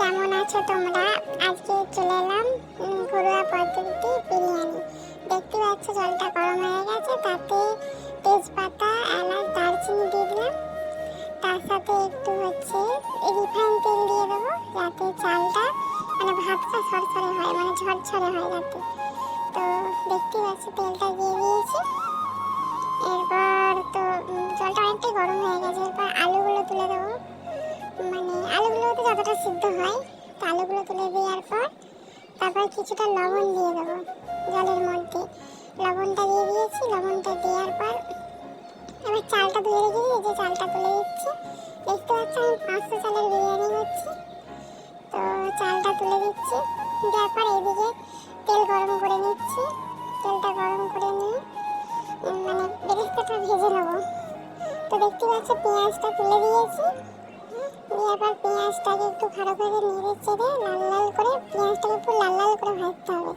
কেমন আছো তোমরা? আজকে চলে এলাম ঘরোয়া পদ্ধতিতে বিরিয়ানি। দেখতে পাচ্ছ জলটা গরম হয়ে গেছে, তাতে তেজপাতা, এলাচ, দারচিনি দিয়ে দিলাম। তার সাথে একটু হচ্ছে রিফাইন তেল দিয়ে দেবো, যাতে চালটা মানে ভাতটা সরসরে হয় মানে ঝরঝরে হয় যাতে তো দেখতে পাচ্ছ তেলটা দিয়ে দিয়েছি। যতটা সিদ্ধ হয় তো আলুগুলো তুলে দেওয়ার পর তারপর কিছুটা লবণ দিয়ে দেবো জলের মধ্যে। লবণটা দিয়ে দিয়েছি, লবণটা দেওয়ার পর এবার চালটা ধুয়ে রেখেছি এই যে চালটা তুলে দিচ্ছি। দেখতে পাচ্ছ আমি পাঁচশো চালের বিরিয়ানি করছি। তো চালটা তুলে দিচ্ছি, দেওয়ার পর এইদিকে তেল গরম করে নিচ্ছি। তেলটা গরম করে নিয়ে মানে বেরেস্তাটা ভেজে নেব। তো দেখতে পাচ্ছ পেঁয়াজটা তুলে দিয়েছি। দিয়ে আবার পেঁয়াজটাকে একটু ভালো করে নেড়ে চেড়ে লাল লাল করে পেঁয়াজটাকে একটু লাল লাল করে ভাজতে হবে।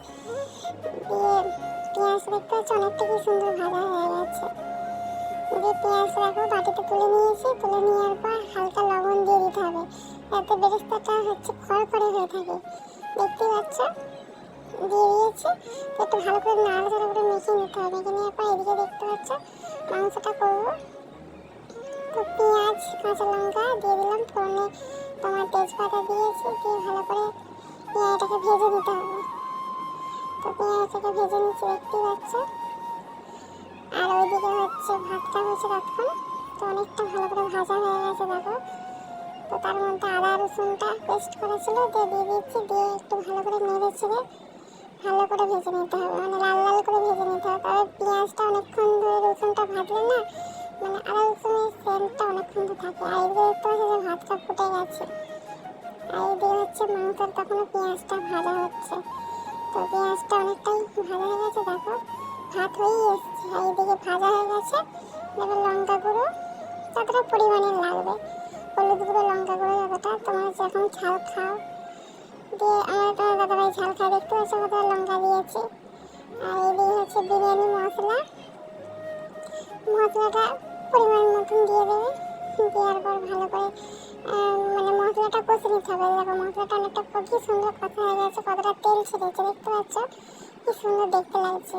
দিয়ে পেঁয়াজ দেখতে পাচ্ছ অনেকটা সুন্দর ভাজা হয়ে গেছে। দিয়ে পেঁয়াজ রাখো বাটিতে তুলে নিয়েছি, তুলে নেওয়ার পর হালকা লবণ দিয়ে দিতে হবে। যাতে বেরেস্তাটা হচ্ছে খড়খড়ে হয়ে থাকে। দেখতে পাচ্ছ? দিয়ে দিয়েছি, একটু ভালো করে নাড়াচাড়া করে মেখে নিতে হবে। মেখে নেওয়ার পর এদিকে দেখতে পাচ্ছ মাংসটা করব। পেঁয়াজ কাঁচা লঙ্কা দিয়ে দিলাম ফোড়নে তোমার তেজপাতা দিয়েছি, দিয়ে ভালো করে পেঁয়াজটাকে ভেজে নিতে হবে। তো পেঁয়াজটাকে ভেজে নিচ্ছি দেখতেই পাচ্ছ। আর ওইদিকে হচ্ছে ভাতটা হচ্ছে তখন তো অনেকটা ভালো করে ভাজা হয়ে গেছে, দেখো। তো তার মধ্যে আদা রসুনটা পেস্ট করেছিল, দিয়ে দিয়ে দিচ্ছি দিয়ে একটু ভালো করে নেড়ে ছেড়ে ভালো করে ভেজে নিতে হবে। মানে লাল লাল করে ভেজে নিতে হবে। তবে পেঁয়াজটা অনেকক্ষণ ধরে রসুনটা ভাজলে না মানে আদা সেন্টটা অনেকক্ষণ তো থাকে। আর এদিকে দেখতে পাচ্ছি যে ভাতটা ফুটে গেছে, আর এদিকে হচ্ছে মাংসের তখনও পেঁয়াজটা ভাজা হচ্ছে। তো পেঁয়াজটা অনেকটাই ভাজা হয়ে গেছে, দেখো। ভাত হয়েই এসছে। আর এদিকে ভাজা হয়ে গেছে। এবার লঙ্কা গুঁড়ো, যতটা পরিমাণে লাগবে। হলুদ গুঁড়ো, লঙ্কা গুঁড়ো, যতটা তোমার যখন ঝাল খাও। দিয়ে আমার তোমার দাদাভাই ঝাল খায়, দেখতে পাচ্ছ কতটা লঙ্কা দিয়েছি। আর এদিকে হচ্ছে বিরিয়ানি মশলা। মশলাটা পরিমাণ মতন দিয়ে দেবে। দেওয়ার পর ভালো করে মানে মশলাটা কষে নিতে হবে। দেখো, মশলাটা অনেকটা ক- কি সুন্দর কথা হয়ে গেছে, কতটা তেল ছেড়েছে, দেখতে পাচ্ছ? কি সুন্দর দেখতে লাগছে।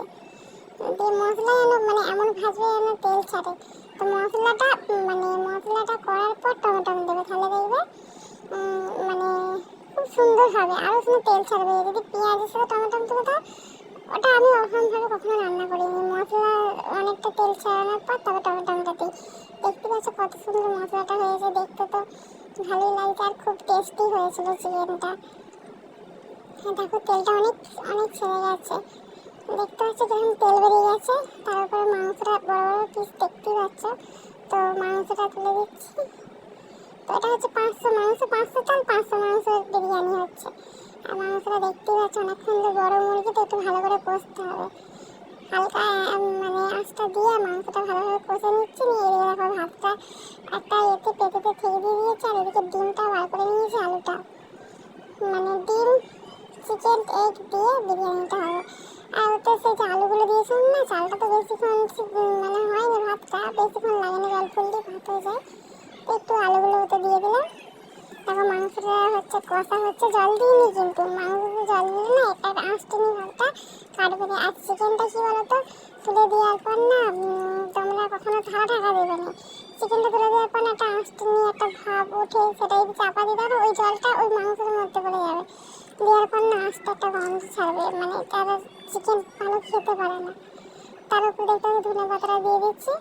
দিয়ে মশলা যেন মানে এমন ভাজবে যেন তেল ছাড়ে। তো মশলাটা মানে মশলাটা করার পর টমেটো দেবে, তাহলে দেখবে মানে খুব সুন্দর হবে। আরও সুন্দর তেল ছাড়বে। যদি পেঁয়াজের সাথে টমেটো দেবে তো ওটা আমি ওরকমভাবে কখনো রান্না করিনি মশলা অনেকটা তেল ছাড়ানোর পর তবে টমেটোটা দিই। দেখতে পাচ্ছ কত সুন্দর মশলাটা হয়েছে, দেখতে তো ভালোই লাগছে আর খুব টেস্টি হয়েছিল চিকেনটা। হ্যাঁ দেখো তেলটা অনেক অনেক ছেড়ে গেছে। দেখতে পাচ্ছ যখন তেল বেরিয়ে গেছে। তার উপরে মাংসটা বড় বড় পিস দেখতেই পাচ্ছ। তো মাংসটা তুলে দিচ্ছি। তো এটা হচ্ছে পাঁচশো মাংস, পাঁচশো চাল, পাঁচশো মাংস বিরিয়ানি হচ্ছে। মাংসটা দেখতেই পাচ্ছ অনেকক্ষণ ধরে বড় মুরগি তো একটু ভালো করে কষতে হবে। হালকা মানে আঁচটা দিয়ে মাংসটা ভালোভাবে কষে নিচ্ছি, নিয়ে এদিকে দেখো ভাতটা একটা এতে পেতেতে থেকে দিয়ে দিয়েছি, আর এদিকে ডিমটা বার করে নিয়েছি, আলুটা। মানে ডিম, চিকেন এগ দিয়ে বিরিয়ানিটা হবে। আর ওতে সেই যে আলুগুলো দিয়েছিলাম না, চালটা তো বেশিক্ষণ মানে হয়নি ভাতটা, বেশিক্ষণ লাগেনি জল ফুললে ভাত হয়ে যায়। একটু আলুগুলো ওতে দিয়ে দিলাম। দেখো মাংসটা হচ্ছে কষা হচ্ছে, জল দিইনি কিন্তু। মাংসতে জল দিলে না একটা আঁচটুনি ভাবটা কাটবে আর চিকেনটা কি বলতো, তুলে দেওয়ার পর না তোমরা কখনো ঢাকা ঢাকা দেবে না। চিকেনটা তুলে দেওয়ার পর একটা আঁচটুনি একটা ভাব ওঠে সেটা যদি চাপা দিয়ে দাও ওই জলটা ওই মাংসের মধ্যে পড়ে যাবে। দেওয়ার পর না আঁচটা একটা গন্ধ ছাড়বে মানে তারা চিকেন ভালো খেতে পারে না। তার উপরে দেখতে পাচ্ছি ধনে পাতাটা দিয়ে দিচ্ছি।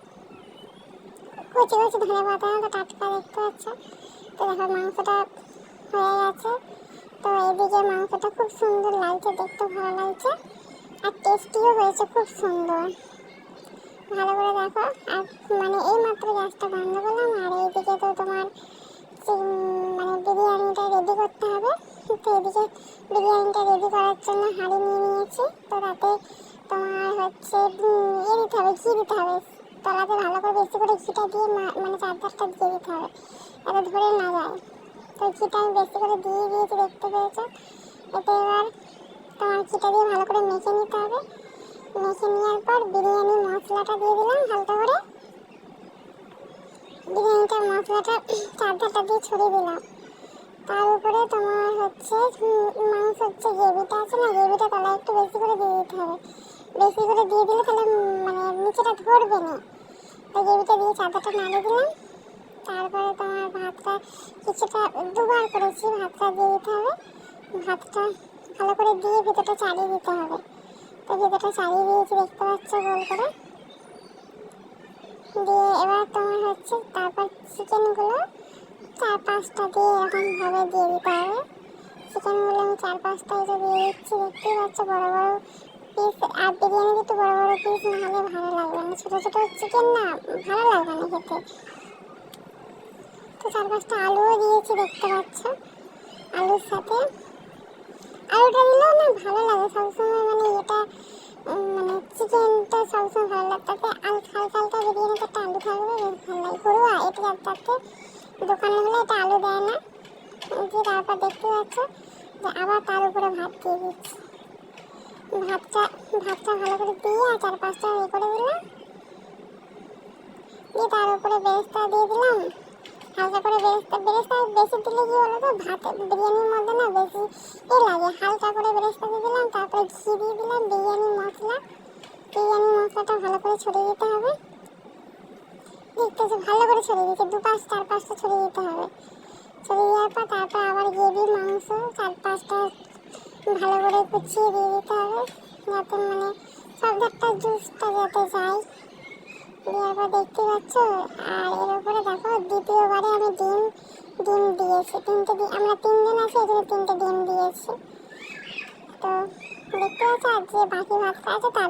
কচি কচি ধনে পাতা তো টাটকা দেখতে পাচ্ছ। তো দেখো মাংসটা হয়ে গেছে। তো এদিকে মাংসটা খুব সুন্দর লাগছে, দেখতে ভালো লাগছে। আর টেস্টিও হয়েছে, খুব সুন্দর। ভালো করে দেখো, আর মানে এই মাত্র গ্যাসটা বন্ধ করলাম, আর এইদিকে তো তোমার মানে বিরিয়ানিটা রেডি করতে হবে। তো এদিকে বিরিয়ানিটা রেডি করার জন্য হাঁড়ি নিয়ে নিয়েছি। তো তাতে তোমার হচ্ছে ইয়ে দিতে হবে, ঘি দিতে হবে। তলাতে ভালো করে বেশি করে ঘিটা দিয়ে মানে চারধারটা দিয়ে দিতে হবে। যাতে ধরে না যায়। তো ঘিটা আমি বেশি করে দিয়ে দিয়েছি, দেখতে পেয়েছ? এতে এবার তোমার ঘিটা দিয়ে ভালো করে মেখে নিতে হবে। মেখে নেওয়ার পর বিরিয়ানি মশলাটা দিয়ে দিলাম হালকা করে। বিরিয়ানিটার মশলাটা, চারধারটা দিয়ে ছড়িয়ে দিলাম। তার উপরে তোমার হচ্ছে মাংস হচ্ছে গ্রেভিটা আছে না, গ্রেভিটা তলায় একটু বেশি করে দিয়ে দিতে হবে। বেশি করে দিয়ে দিলে তাহলে মানে নিচেটা ধরবে না। তো গ্রেভিটা দিয়ে চাদরটা নাড়িয়ে দিলাম। তারপরে তোমার ভাতটা কিছুটা দুবার করেছি, ভাতটা দিয়ে দিতে হবে। ভাতটা ভালো করে দিয়ে ভেতরটা চালিয়ে দিতে হবে। তো ভেতরটা চালিয়ে দিয়েছি, দেখতে পাচ্ছ গোল করে। দিয়ে এবার তোমার হচ্ছে তারপর চিকেনগুলো চার পাঁচটা দিয়ে এরকম ভাবে দিয়ে দিতে হবে। চিকেনগুলো আমি চার পাঁচটা এটা দিয়ে দিচ্ছি, দেখতেই পাচ্ছ বড় বড় পিস আর বিরিয়ানিতে একটু বড় বড় পিস না হলে ভালো লাগবে না। ছোটো ছোটো চিকেন না, ভালো লাগবে না খেতে। তো চার পাঁচটা আলুও দিয়েছি, দেখতে পাচ্ছ। আলুর সাথে আলুটা দিলেও না ভালো লাগে, সবসময় মানে এটা মানে চিকেনটা সবসময় ভালো লাগে। তাতে আলু, হালকা হালকা বিরিয়ানিতে একটা আলু থাকবে বেশ ভালো লাগে। ঘরোয়া এটা তাতে দোকানে হলে এটা আলু দেয় না। দিয়ে তারপর দেখতে পাচ্ছ যে আবার তার উপরে ভাত দিয়ে দিচ্ছি। ভাতটা ভাতটা ভালো করে দিয়ে আর চার পাঁচটা ইয়ে করে দিলাম। দিয়ে তার উপরে বেরেস্তা দিয়ে দিলাম। হালকা করে বেরেস্তা বেরেস্তা বেশি দিলে কি বলো তো? ভাত, বিরিয়ানির মধ্যে না বেশি এ লাগে। হালকা করে বেরেস্তা দিয়ে দিলাম, তারপরে ঘি দিয়ে দিলাম, বিরিয়ানি মশলা। বিরিয়ানি মশলাটা ভালো করে ছড়িয়ে দিতে হবে। দেখতেছি ভালো করে ছড়িয়ে দিতে দু পাঁচ চার পাঁচটা ছড়িয়ে দিতে হবে। ছড়িয়ে দেওয়ার পর তারপর আবার গ্রেভি মাংস চার পাঁচটা ভালো করে কুচিয়ে দিয়ে দিতে হবে। যাতে মানে সব ধারটা জুসটা যাতে যায়। দেওয়ার দেখতে পাচ্ছ? আর এর উপরে দেখো, দ্বিতীয়বারে আমি ডিম ডিম দিয়েছি। তিনটে আমরা তিনজন আছি এখানে তিনটে ডিম দিয়েছি। তো দেখতে পাচ্ছ, আর যে বাকি ভাতটা আছে, তার